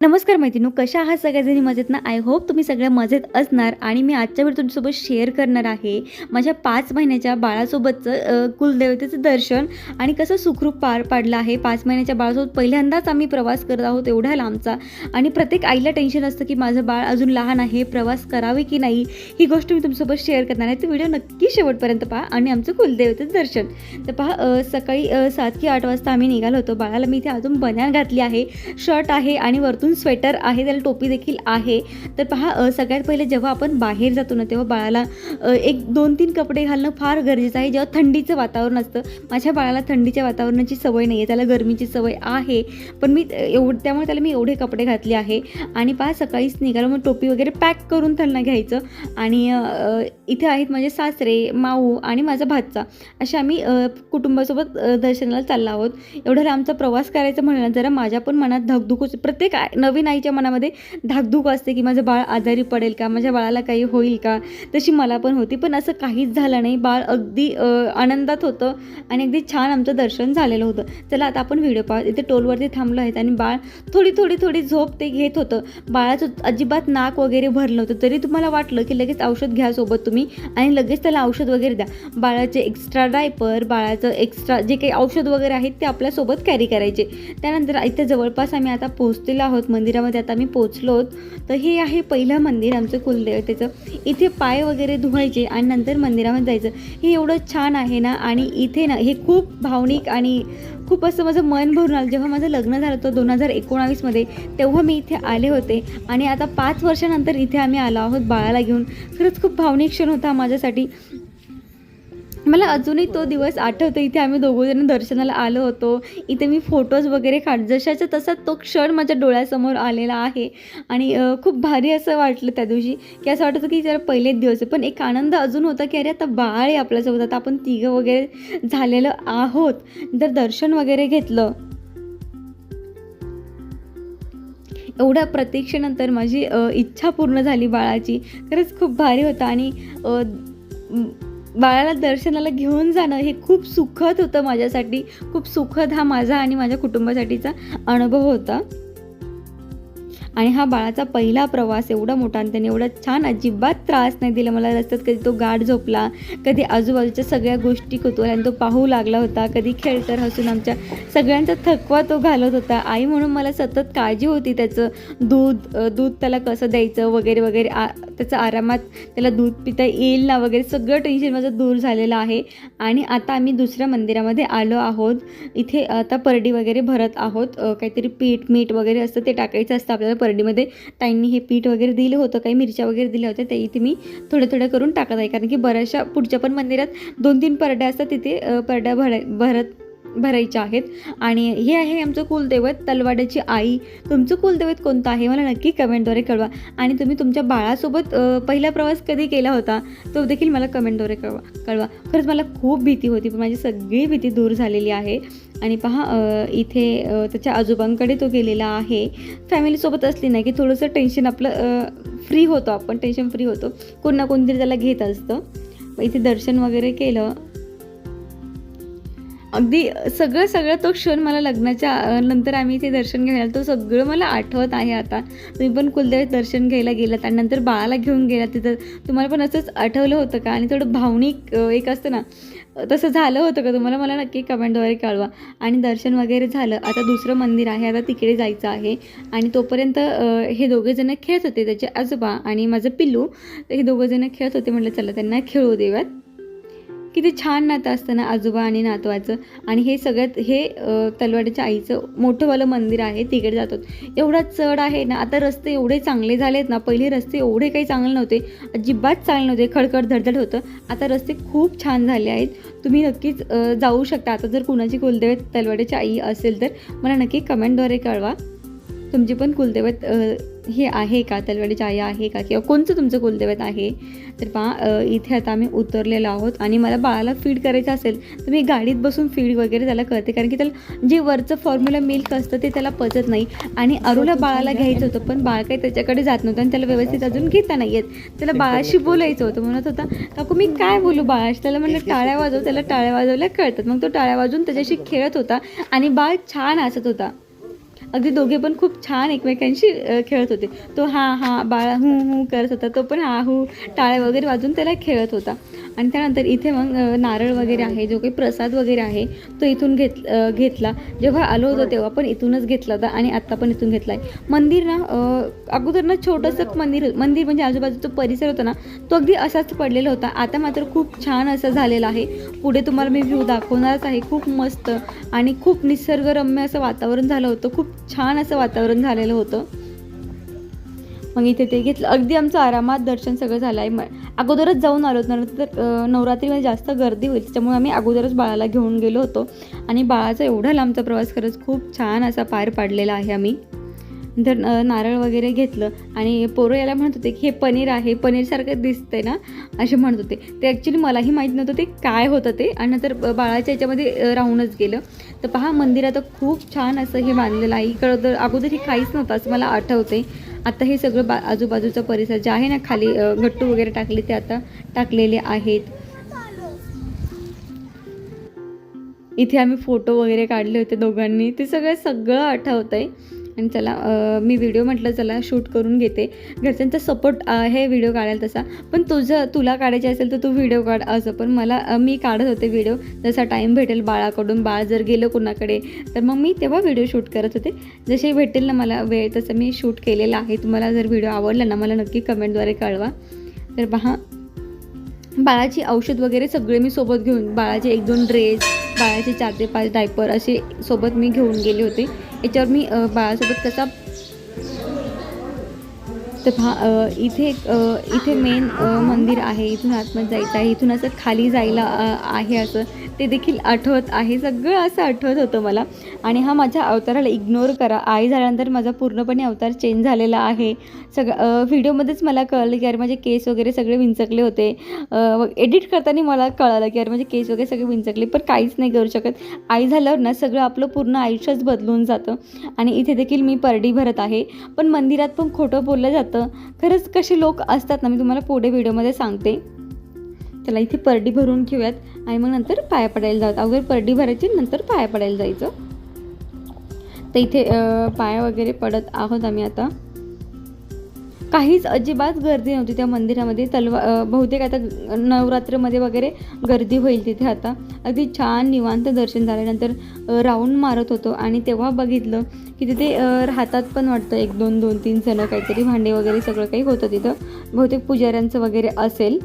नमस्कार मैत्रिणी कशा आहात सगळ्याजणी मजेत ना? आय होप तुम्ही सगळ्या मजेत असणार आणि मी आजच्या वेळी तुमच्यासोबत शेअर करणार आहे माझ्या पाच महिन्याच्या बाळासोबतचं कुलदेवतेचं दर्शन आणि कसं सुखरूप पार पाडलं आहे. पाच महिन्याच्या बाळासोबत पहिल्यांदाच आम्ही प्रवास करत आहोत एवढ्या लांबचा आणि प्रत्येक आईला टेन्शन असतं की माझं बाळ अजून लहान आहे प्रवास करावे की नाही? ही गोष्ट मी तुमच्यासोबत शेअर करणार आहे. तर व्हिडिओ नक्की शेवटपर्यंत पहा आणि आमचं कुलदेवतेचं दर्शन. तर पहा सकाळी सात की आठ वाजता आम्ही निघालो होतो. बाळाला मी इथे अजून बन्यान घातली आहे. शर्ट आहे आणि वरतून स्वेटर आहे त्याला टोपी देखील आहे. तर पहा सगळ्यात पहिले जेव्हा आपण बाहेर जातो ना तेव्हा बाळाला एक दोन तीन कपडे घालणं फार गरजेचं आहे. जेव्हा थंडीचं वातावरण असतं माझ्या बाळाला थंडीच्या वातावरणाची सवय नाही आहे त्याला गरमीची सवय आहे. पण मी एवढ त्यामुळे त्याला मी एवढे कपडे घातले आहे. आणि पहा सकाळीच निघालं मग टोपी वगैरे पॅक करून त्यांना घ्यायचं. आणि इथे आहेत माझे सासरे माऊ आणि माझा भातचा असे आम्ही कुटुंबासोबत दर्शनाला चाललो आहोत. एवढा लांबचा प्रवास करायचा म्हणलं जरा माझ्या पण मनात धकधुकूच प्रत्येक नवीन आईच्या मनामध्ये धाकधूक असते की माझं बाळ आजारी पडेल का? माझ्या बाळाला काही होईल का? तशी मला पण होती. पण असं काहीच झालं नाही. बाळ अगदी आनंदात होतं आणि अगदी छान आमचं दर्शन झालेलं होतं. चला आता आपण व्हिडिओ पाहू इथे टोलवरती थांबलो आहेत आणि बाळ थोडी थोडी थोडी झोप ते घेत होतं. बाळाचं अजिबात नाक वगैरे भरलं होतं तरी तुम्हाला वाटलं की लगेच औषध घ्या सोबत तुम्ही आणि लगेच त्याला औषध वगैरे द्या. बाळाचे एक्स्ट्रा डायपर बाळाचं एक्स्ट्रा जे काही औषध वगैरे आहेत ते आपल्यासोबत कॅरी करायचे. त्यानंतर इथे जवळपास आम्ही आता पोहोचलेलो आहोत. मंदिरामध्ये आता आम्ही पोचलो तर हे आहे पहिलं मंदिर आमचं कुलदेवतेचं इथे पाय वगैरे धुवायचे आणि नंतर मंदिरामध्ये जायचं. हे एवढं छान आहे ना आणि इथे ना हे खूप भावनिक आणि खूप असं माझं मन भरून आलं. जेव्हा माझं लग्न झालं होतं दोन हजार एकोणावीसमध्ये तेव्हा मी इथे आले होते. आणि आता पाच वर्षानंतर इथे आम्ही आलो आहोत बाळाला घेऊन. खरंच खूप भावनिक क्षण होता माझ्यासाठी. मला अजूनही तो दिवस आठवतो. इथे आम्ही दोघंजण दर्शनाला आलो होतो. इथे मी फोटोज वगैरे काढ जशाच्या तसा तो क्षण माझ्या डोळ्यासमोर आलेला आहे. आणि खूप भारी असं वाटलं त्या दिवशी की असं वाटतं की जरा पहिलेच दिवस आहे. पण एक आनंद अजून होता की अरे आता बाळ आहे आपल्यासोबत. आता आपण तिघं वगैरे झालेलं आहोत. जर दर्शन वगैरे घेतलं. एवढ्या प्रतीक्षेनंतर माझी इच्छा पूर्ण झाली बाळाची. खरंच खूप भारी होतं. आणि बाळाला दर्शनाला घेऊन जाणं हे खूप सुखद होतं माझ्यासाठी. खूप सुखद हा माझा आणि माझ्या कुटुंबासाठीचा अनुभव होता. आणि हा बाळाचा पहिला प्रवास एवढा मोठा आणि त्याने एवढा छान अजिबात त्रास नाही दिला. मला रस्त्यात कधी तो गाठ झोपला कधी आजूबाजूच्या सगळ्या गोष्टी कुतूहलाने तो पाहू लागला होता कधी खेळतर हसून आमच्या सगळ्यांचा थकवा तो घालत होता. आई म्हणून मला सतत काळजी होती त्याचं दूध दूध त्याला कसं द्यायचं वगैरे वगैरे आ त्याचं आरामात त्याला दूध पिता येईल ना वगैरे सगळं टेन्शन माझं दूर झालेलं आहे. आणि आता आम्ही दुसऱ्या मंदिरामध्ये आलो आहोत. इथे आता परडी वगैरे भरत आहोत. काहीतरी पीठ मीठ वगैरे असतं ते टाकायचं असतं आपल्याला परडीमध्ये ताईंनी हे पीठ वगैरे दिलं होतं काही मिरच्या वगैरे दिल्या होत्या ते इथे मी थोडं थोडं करून टाकत आहे. कारण की बऱ्याचशा पुढच्या पण मंदिरात दोन तीन परड्या असतात तिथे परड्या भराय भरत भरायच्या आहेत. आणि हे आहे आमचं कुलदैवत तलवाड्याची आई. तुमचं कुलदैवत कोणतं आहे? मला नक्की कमेंटद्वारे कळवा. आणि तुम्ही तुमच्या बाळासोबत पहिला प्रवास कधी केला होता तो देखील मला कमेंटद्वारे कळवा. कळवा. खरंच मला खूप भीती होती पण माझी सगळी भीती दूर झालेली आहे. आणि पहा इथे त्याच्या आजोबांकडे तो गेलेला आहे. फॅमिलीसोबत असली नाही की थोडंसं टेन्शन आपलं फ्री होतो आपण टेन्शन फ्री होतो. कोण ना कोणतरी त्याला घेत असतं. इथे दर्शन वगैरे केलं. अगदी सगळं सगळं तो क्षण मला लग्नाच्या नंतर आम्ही इथे दर्शन घ्यायला तो सगळं मला आठवत आहे आता. तुम्ही पण कुलदेव दर्शन घ्यायला गेलात आणि नंतर बाळाला घेऊन गेलात तिथं. तुम्हाला पण असंच आठवलं होतं का? आणि थोडं भावनिक एक असतं ना तसं झालं होतं का? तुम्हाला मला नक्की कमेंटद्वारे कळवा. आणि दर्शन वगैरे झालं. आता दुसरं मंदिर आहे. आता तिकडे जायचं आहे. आणि तोपर्यंत हे दोघेजणं खेळत होते. त्याचे आजोबा आणि माझं पिल्लू तर हे दोघंजणं खेळत होते. म्हटलं चला त्यांना खेळू देव्यात किती छान नातं असतं ना आजोबा आणि नातवाचं. आणि हे सगळ्यात हे तलवाडीच्या आईचं मोठंवालं मंदिर आहे तिकडे जातो एवढा चढ आहे ना आता रस्ते एवढे चांगले झाले आहेत ना पहिले रस्ते एवढे काही चांगले नव्हते अजिबात चांगले नव्हते खडखड धडधड होतं. आता रस्ते खूप छान झाले आहेत. तुम्ही नक्कीच जाऊ शकता. आता जर कुणाची कुलदैवत तलवाडीची आई असेल तर मला नक्की कमेंटद्वारे कळवा. तुमची पण कुलदैवत हे आहे का? तलवाडीची आई आहे का? किंवा कोणचं तुमचं कुलदैवत आहे? तर पहा इथे आता आम्ही उतरलेलो आहोत आणि मला बाळाला फीड करायचं असेल तर मी गाडीत बसून फीड वगैरे त्याला करते. कारण की त्याला जे वरचं फॉर्म्युला मिल्क असतं ते त्याला पचत नाही. आणि अरुला बाळाला घ्यायचं होतं पण बाळ काही त्याच्याकडे जात नव्हतं आणि त्याला व्यवस्थित अजून घेता नाही येत. त्याला बाळाशी बोलायचं होतं म्हणत होता काकू मी काय बोलू बाळाशी? त्याला म्हणलं टाळ्या वाजव त्याला टाळ्या वाजवल्या कळतात. मग तो टाळ्या वाजवून त्याच्याशी खेळत होता आणि बाळ छान हसत होता. अगदी दोघे पण खूप छान एकमेकांशी खेळत होते. तो हा हा बाळा हू हू करत होता. तो पण हा हू टाळ्या वगैरे वाजून त्याला खेळत होता. आणि त्यानंतर इथे मग नारळ वगैरे आहे जो काही प्रसाद वगैरे आहे तो इथून घेत घेतला. जेव्हा आलो होतो तेव्हा पण इथूनच घेतला होता आणि आत्ता पण इथून घेतला आहे मंदिर ना अगोदर ना छोटंसं मंदिर मंदिर म्हणजे आजूबाजूचा परिसर होता ना तो अगदी असाच पडलेला होता. आता मात्र खूप छान असं झालेलं आहे. पुढे तुम्हाला मी व्ह्यू दाखवणारच आहे. खूप मस्त आणि खूप निसर्गरम्य असं वातावरण झालं होतं. खूप छान असं वातावरण झालेलं होतं. मग इथे ते घेतलं. अगदी आमचं आरामात दर्शन सगळं झालं आहे अगोदरच जाऊन आलो होतो. नंतर नवरात्रीमध्ये जास्त गर्दी होईल त्याच्यामुळे आम्ही अगोदरच बाळाला घेऊन गेलो होतो. आणि बाळाचा एवढा लांबचा प्रवास खरंच खूप छान असा पार पाडलेला आहे आम्ही. नंतर नारळ वगैरे घेतलं आणि पोरं याला म्हणत होते की हे पनीर आहे पनीरसारखं दिसतंय ना? असे म्हणत होते. ते ॲक्च्युली मलाही माहीत नव्हतं ते काय होतं ते. आणि नंतर बाळाच्या याच्यामध्ये राहूनच गेलं. तर पहा मंदिरात खूप छान असं हे बांधलेलं आहे. इकडं तर अगोदर हे काहीच नव्हतं असं मला आठवते आता हे सगळं बा आजूबाजूचा परिसर जे आहे ना खाली गट्टू वगैरे टाकले ते आता टाकलेले आहेत. इथे आम्ही फोटो वगैरे काढले होते दोघांनी. ते सगळं सगळं आठवत आहे आणि चला मी व्हिडिओ म्हटलं चला शूट करून घेते. घरच्यांचा सपोर्ट आहे व्हिडिओ काढायला तसा. पण तुझं तुला काढायचे असेल तर तू व्हिडिओ काढ असं. पण मला मी काढत होते व्हिडिओ जसा टाईम भेटेल बाळाकडून बाळ जर गेलं कुणाकडे तर मग मी तेव्हा व्हिडिओ शूट करत होते. जसे भेटेल ना मला वेळ तसं मी शूट केलेला आहे. तुम्हाला जर व्हिडिओ आवडला ना मला नक्की कमेंटद्वारे कळवा. तर पहा बाळाची औषध वगैरे सगळे मी सोबत घेऊन बाळाचे एक दोन ड्रेस बाळाचे चार ते पाच डायपर असे सोबत मी घेऊन गेले होते. याच्यावर मी बाळासोबत कसा तर पहा इथे एक, इथे मेन मंदिर आहे. इथून आतमध्ये जायचं आहे. इथून असं खाली जायला आहे असं. ते देखील आठवत आहे. सगळं असं आठवत होतं मला. आणि हा माझ्या अवताराला इग्नोर करा. आई झाल्यानंतर माझा पूर्णपणे अवतार चेंज झालेला आहे. सगळं व्हिडिओमध्येच मला कळलं की अरे माझे केस वगैरे सगळे विंचकले होते. एडिट करताना मला कळालं की अरे माझे केस वगैरे सगळे विंचकले. पण काहीच नाही करू शकत. आई झाल्यावर ना सगळं आपलं पूर्ण आयुष्यच बदलून जातं. आणि इथे देखील मी परडी भरत आहे. पण मंदिरात पण खोटं बोललं जातं. खरंच कसे लोक असतात ना मी तुम्हाला पुढे व्हिडिओमध्ये सांगते. त्याला इथे परडी भरून घेऊयात आणि मग नंतर पाया पडायला जाऊयात. अगोदर परडी भरायची नंतर पाया पडायला जायचं. तर इथे पाया वगैरे पडत आहोत आम्ही आता. काहीच अजिबात गर्दी नव्हती त्या मंदिरामध्ये. तलवा बहुतेक आता नवरात्रमध्ये वगैरे गर्दी होईल तिथे आता. अगदी छान निवांत दर्शन झाल्यानंतर राऊंड मारत होतो आणि तेव्हा बघितलं की तिथे राहतात पण वाटतं एक दोन दोन तीन जणं काहीतरी भांडे वगैरे सगळं काही होतं तिथं. बहुतेक पुजाऱ्यांचं वगैरे असेल.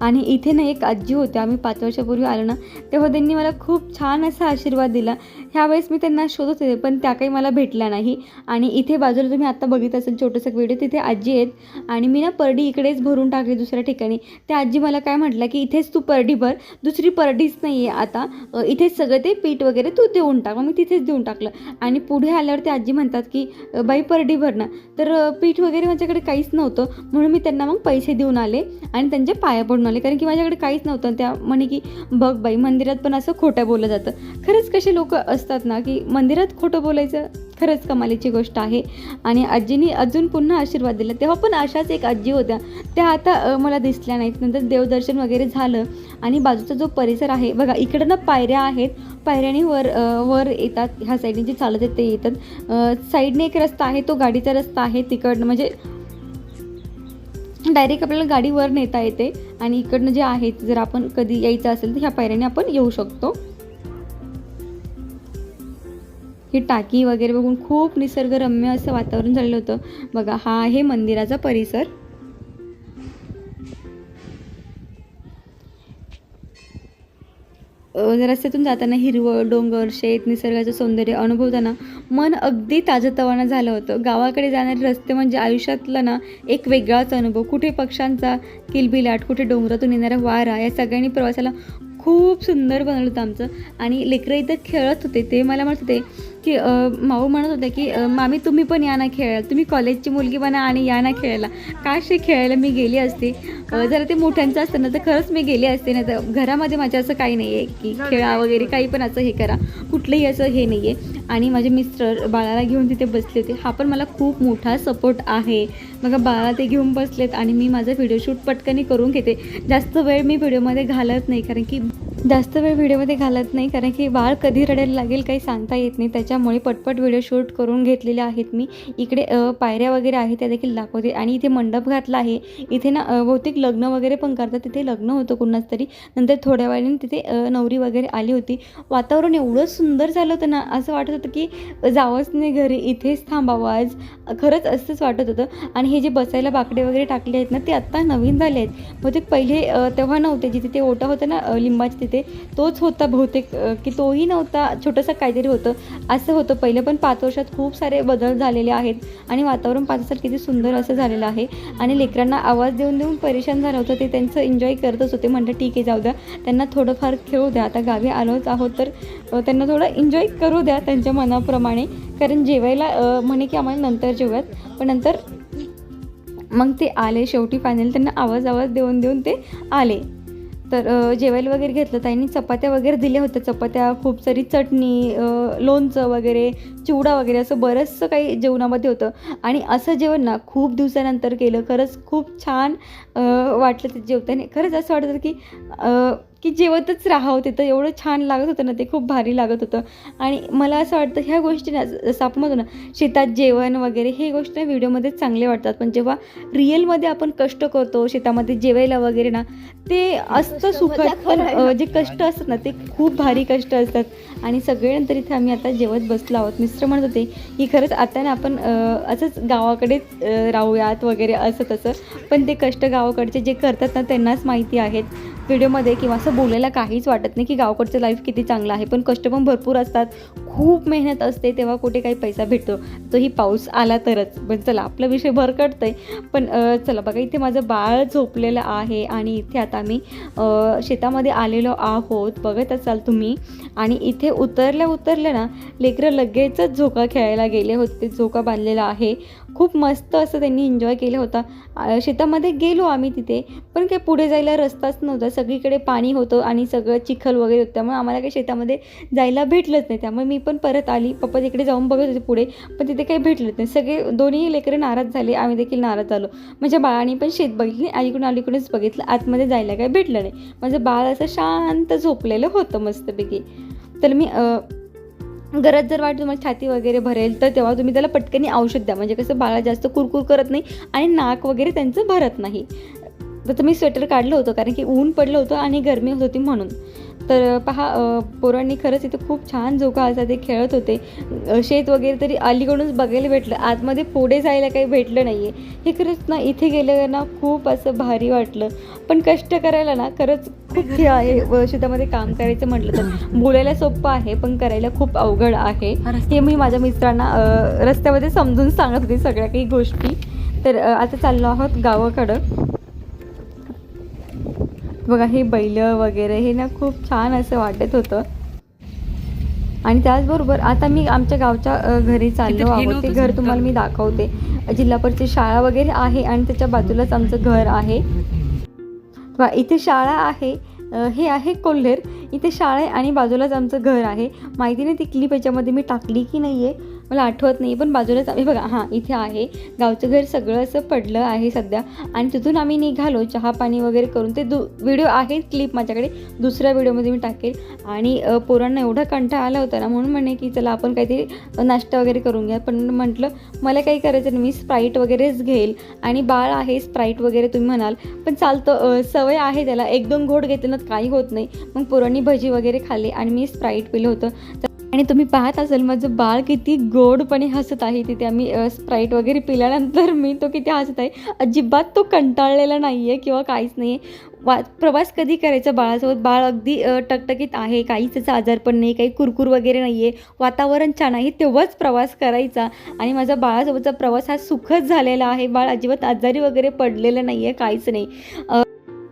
आणि इथे ना एक आजी होत्या आम्ही पाच वर्षापूर्वी आलो ना तेव्हा त्यांनी मला खूप छान असा आशीर्वाद दिला ह्यावेळेस मी त्यांना शोधत होते पण त्या काही मला भेटल्या नाही. आणि इथे बाजूला तुम्ही आत्ता बघित असेल छोटंसं व्हिडिओ तिथे आजी आहेत. आणि मी ना परडी इकडेच भरून टाकली दुसऱ्या ठिकाणी. त्या आजी मला काय म्हटलं की इथेच तू परडी भर दुसरी परडीच नाही आहे आता इथेच सगळं ते पीठ वगैरे तू देऊन टाक. मग मी तिथेच देऊन टाकलं. आणि पुढे आल्यावर ते आजी म्हणतात की बाई परडी भर तर पीठ वगैरे माझ्याकडे काहीच नव्हतं. म्हणून मी त्यांना मग पैसे देऊन आले आणि त्यांच्या पाया पडून आले. कारण की माझ्याकडे काहीच नव्हतं. त्या म्हणे की बघ बाई मंदिरात पण असं खोटं बोललं जातं. खरंच कसे लोक असतात. असतात ना की मंदिरात खोटं बोलायचं खरंच कमालीची गोष्ट आहे. आणि आजीनी अजून पुन्हा आशीर्वाद दिला. तेव्हा पण अशाच एक आजी होत्या. त्या आता मला दिसल्या नाहीत. नंतर देवदर्शन वगैरे झालं. आणि बाजूचा जो परिसर आहे बघा इकडं ना पायऱ्या आहेत. पायऱ्याने वर वर येतात. ह्या साईडने जे चालत आहेत ते येतात. साईडने एक रस्ता आहे तो गाडीचा रस्ता आहे तिकडनं. म्हणजे डायरेक्ट आपल्याला गाडी वर नेता येते. आणि इकडनं जे आहे जर आपण कधी यायचं असेल तर ह्या पायऱ्याने आपण येऊ शकतो. ही टाकी वगैरे बघून खूप निसर्गरम्य असं वातावरण झालेलं होतं. बघा हा आहे मंदिराचा परिसर. रस्त्यातून जाताना हिरवळ डोंगर शेत निसर्गाचं सौंदर्य अनुभवताना मन अगदी ताजंतवानं झालं होतं. गावाकडे जाणारे रस्ते म्हणजे आयुष्यातला ना एक वेगळाच अनुभव. कुठे पक्ष्यांचा किलबिलाट कुठे डोंगरातून येणारा वारा या सगळ्यांनी प्रवासाला खूप सुंदर बनवलं होतं आमचं. आणि लेकरं इथं खेळत होते ते मला म्हणत होते की अ, माऊ म्हणत होते की मामी तुम्ही पण या ना खेळायला. तुम्ही कॉलेजची मुलगी बना आणि या ना खेळायला. काश खेळायला मी गेली असते. जर ते मोठ्यांचं असतं ना तर खरंच मी गेली असते. ना तर घरामध्ये माझ्या असं काही नाही आहे की खेळा वगैरे काही पण असं हे करा. कुठलंही असं हे नाही आहे आणि माझे मिस्टर बाळाला घेऊन तिथे बसले होते. हा पण मला खूप मोठा सपोर्ट आहे. मग बाळाला ते घेऊन बसलेत आणि मी माझा व्हिडिओ शूट पटकनी करून घेते. जास्त वेळ मी व्हिडिओमध्ये घालत नाही कारण की जास्त वेळ व्हिडिओमध्ये घालत नाही कारण की बाळ कधी रडायला लागेल काही सांगता येत नाही. त्याच्यामुळे पटपट व्हिडिओ शूट करून घेतलेले आहेत मी. इकडे पायऱ्या वगैरे आहेत त्या देखील दाखवते. आणि इथे मंडप घातला आहे. इथे ना बहुतेक लग्न वगैरे पण करतात. तिथे लग्न होतं कुणाच तरी. नंतर थोड्या वेळाने तिथे नवरी वगैरे आली होती. वातावरण एवढं सुंदर झालं होतं ना असं वाटत होतं की जावंच नाही घरी. इथेच थांबावं आज. खरंच असंच वाटत होतं. आणि हे जे बसायला बाकडे वगैरे टाकले आहेत ना ते आत्ता नवीन झाले आहेत. बहुतेक पहिले तेव्हा नव्हते. जिथे ते ओटा होतं ना लिंबाचे तिथे तोच होता बहुतेक की तोही नव्हता छोटंसं काहीतरी होतं. असं होतं. पहिलं पण पाच वर्षात खूप सारे बदल झालेले आहेत आणि वातावरण पाच वर्षात किती सुंदर असं झालेलं आहे. आणि लेकरांना आवाज देऊन देऊन परेशान झालं होतं. ते त्यांचं एन्जॉय करतच होते. म्हटलं ठीक आहे जाऊ द्या. त्यांना थोडंफार खेळू द्या. आता गावी आलोच आहोत तर त्यांना थोडं एन्जॉय करू द्या त्यांच्या मनाप्रमाणे. कारण जेवायला म्हणे की आम्हाला नंतर जेवूयात. पण नंतर मग ते आले. शेवटी फायनल त्यांना आवाज आवाज देऊन देऊन ते आले. तर जेवायला वगैरे घेतलं त्यांनी चपात्या वगैरे दिल्या होत्या. चपात्या खूप सारी चटणी लोणचं वगैरे चिवडा वगैरे असं बरंचसं काही जेवणामध्ये होतं. आणि असं जेवण ना खूप दिवसानंतर केलं. खरंच खूप छान वाटलं ते जेवताना. खरंच असं वाटतं की की जेवतच राहावं तिथं. एवढं छान लागत होतं ना ते खूप भारी लागत होतं. आणि मला असं वाटतं ह्या गोष्टी ना जसं आपण म्हणतो ना शेतात जेवण वगैरे हे गोष्टी ना व्हिडिओमध्ये चांगले वाटतात. पण जेव्हा रिअलमध्ये आपण कष्ट करतो शेतामध्ये जेवायला वगैरे ना ते असतं सुखद. पण जे कष्ट असतात ना ते खूप भारी कष्ट असतात. आणि सगळ्यांतर इथे आम्ही आता जेवत बसलो आहोत. मिस्टर म्हणत होते की खरंच आता ना आपण असंच गावाकडेच राहूयात वगैरे असं तसं. पण ते कष्ट गावाकडचे जे करतात ना त्यांनाच माहिती आहेत. व्हिडिओमध्ये किंवा असं बोलायला काहीच वाटत नाही की गावाकडचं लाईफ किती चांगलं आहे. पण कष्ट पण भरपूर असतात. खूप मेहनत असते तेव्हा कुठे काही पैसा भेटतो. तोही पाऊस आला तरच. पण चला आपला विषय भरकटतोय. पण चला बघा इथे माझं बाळ झोपलेलं आहे आणि इथे आता आम्ही शेतामध्ये आलेलो आहोत. बघत असाल तुम्ही. आणि इथे उतरल्या उतरल्या ना लेकरं लगेचच झोका खेळायला गेले होते. झोका बांधलेला आहे. खूप मस्त असं त्यांनी एन्जॉय केलं होता. शेतामध्ये गेलो आम्ही तिथे. पण काही पुढे जायला रस्ताच नव्हता. सगळीकडे पाणी होतं आणि सगळं चिखल वगैरे होतं. त्यामुळे आम्हाला काही शेतामध्ये जायला भेटलंच नाही. त्यामुळे मी पण परत आली. पप्पा तिकडे जाऊन बघत होते पुढे पण तिथे काही भेटलंच नाही. सगळे दोन्ही लेकरं नाराज झाले. आम्ही देखील नाराज झालो. माझ्या बाळाने पण शेत बघितली. अलीकडून अलीकडूनच बघितलं. आतमध्ये जायला काही भेटलं नाही. माझं बाळ असं शांत झोपलेलं होतं मस्तपैकी. तर मी गरज जर वाटत तुम्हाला छाती वगैरे भरेल तर तेव्हा तुम्ही त्याला पटकनी औषध द्या. म्हणजे कसं बाळा जास्त कुरकुर करत नाही आणि नाक वगैरे त्यांचं भरत नाही. तर मी स्वेटर काढलं होतं कारण की ऊन पडलं होतं आणि गरमी होत होती म्हणून. तर पहा पोरांनी खरंच इथे खूप छान झोका असा ते खेळत होते. शेत वगैरे तरी अलीकडूनच बघायला भेटलं. आतमध्ये पुढे जायला काही भेटलं नाही आहे हे खरंच ना इथे गेल्यावर ना खूप असं भारी वाटलं. पण कष्ट करायला ना खरंच खूप हे आहे. शेतामध्ये काम करायचं म्हटलं तर बोलायला सोपं आहे पण करायला खूप अवघड आहे. हे मी माझ्या मित्रांना रस्त्यामध्ये समजून सांगत होते सगळ्या काही गोष्टी. तर आता चाललो आहोत गावाकडं. बघा हे बैल वगैरे हे ना खूप छान असं वाटत होतं. आणि त्याचबरोबर आता मी आमच्या गावच्या घरी चाललो आहोत. ते घर तुम्हाला मी दाखवते. जिल्हा परिषद शाळा वगैरे आहे आणि त्याच्या बाजूलाच आमचं घर आहे. इथे शाळा आहे. हे आहे कोल्हेर. इथे शाळा आहे आणि बाजूलाच आमचं घर आहे. माहिती नाही ती क्लिप याच्यामध्ये मी टाकली की नाही आहे मला आठवत नाही पण बाजूलाच आम्ही बघा हां इथे आहे. गावचं घर सगळं असं पडलं आहे सध्या. आणि तिथून आम्ही निघालो चहा पाणी वगैरे करून. ते दु व्हिडिओ आहेत क्लिप माझ्याकडे. दुसऱ्या व्हिडिओमध्ये मी टाकेल. आणि पोरांना एवढा कंटाळा आला होता ना म्हणून म्हणे की चला आपण काहीतरी नाश्ता वगैरे करून घ्या. पण म्हटलं मला काही करायचं नाही मी स्प्राईट वगैरेच घेईल. आणि बाळ आहे स्प्राईट वगैरे तुम्ही म्हणाल. पण चालतं सवय आहे त्याला. एक दोन घोट घेतलं ना काही होत नाही. मग पोरांनी भजी वगैरे खाल्ली आणि मी स्प्राईट पिलं होतं. तर- आणि तुम्ही पाहत असाल माझं बाळ किती गोडपणे हसत आहे. तिथे आम्ही स्प्राईट वगैरे पिल्यानंतर मी तो किती हसत आहे. अजिबात तो कंटाळलेला नाही आहे किंवा काहीच नाही आहे वा प्रवास कधी करायचा बाळासोबत? बाळ अगदी टकटकीत आहे काहीच त्याचा आजार पण नाही काही कुरकुर वगैरे नाही आहे वातावरण छान आहे तेव्हाच प्रवास करायचा. आणि माझा बाळासोबतचा प्रवास हा सुखद झालेला आहे. बाळ अजिबात आजारी वगैरे पडलेलं नाही आहे काहीच नाही.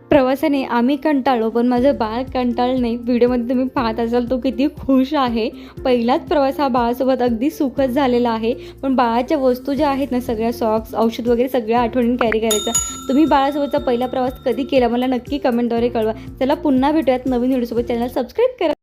प्रवासाने आम्ही कंटाळलो पण माझं बाळ कंटाळ नाही व्हिडिओमध्ये तुम्ही पाहत असाल तो किती खुश आहे. पहिलाच प्रवास हा बाळासोबत अगदी सुखद झालेला आहे. पण बाळाच्या वस्तू ज्या आहेत ना सगळ्या सॉक्स औषध वगैरे सगळ्या आठवणीने कॅरी करायचा. तुम्ही बाळासोबतचा पहिला प्रवास कधी केला? मला नक्की कमेंटद्वारे कळवा. चला पुन्हा भेटूयात नवीन व्हिडिओसोबत चॅनल सबस्क्राईब करा.